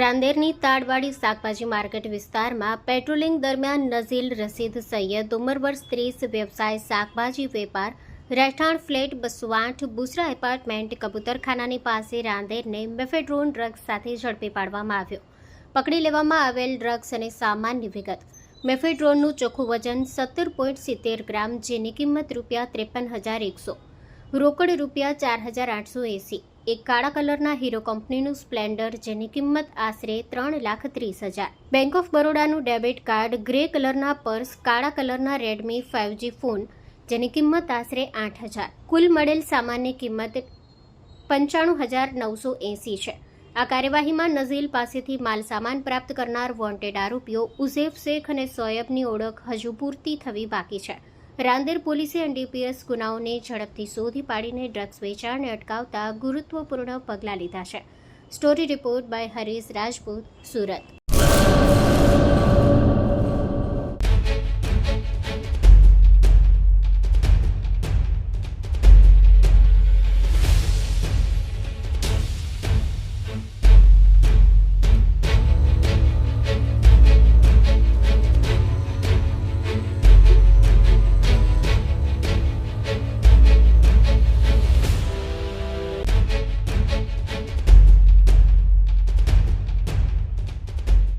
રાંદેરની તાડવાડી શાકભાજી માર્કેટ વિસ્તારમાં પેટ્રોલિંગ દરમિયાન નઝીલ રસીદ સૈયદ ઉંમર વર્ષ ત્રીસ, વ્યવસાય, શાકભાજી વેપાર, રહેઠાણ ફ્લેટ બસો આઠ બુસરા એપાર્ટમેન્ટ, કબૂતરખાનાની પાસે રાંદેરને મેફેડ્રોન ડ્રગ્સ સાથે ઝડપી પાડવામાં આવ્યો. પકડી લેવામાં આવેલ ડ્રગ્સ અને સામાનની વિગત. મેફેડ્રોનનું ચોખ્ખું વજન સત્તર પોઈન્ટ સિત્તેર ગ્રામ, જેની કિંમત રૂપિયા ત્રેપન હજાર એકસો. રોકડ રૂપિયા ચાર હજાર આઠસો એંસી. એક કાળા કલરના હીરો કંપનીનું સ્પ્લેન્ડર જેની કિંમત આશરે ત્રણ લાખ ત્રીસ હજાર. બેંક ઓફ બરોડાનું ડેબિટ કાર્ડ ગ્રે કલરના પર્સ, કાળા કલરના રેડમી ફાઇવજી ફોન જેની કિંમત આશરે આઠ હજાર. કુલ મળેલ સામાનની કિંમત પંચાણું હજાર નવસો એંસી છે. આ કાર્યવાહીમાં નઝીલ પાસેથી માલ સામાન પ્રાપ્ત કરનાર વોન્ટેડ આરોપીઓ ઉઝેફ શેખ અને સોયબની ઓળખ હજુ પૂરતી થવી બાકી છે. રાંદેર પોલીસે એનડીપીએસ ગુનાઓને ઝડપથી શોધી પાડીને ડ્રગ્સ વેચાણને અટકાવતા ગુરુત્વપૂર્ણ પગલાં લીધા છે. Story report by Harish Rajput, Surat.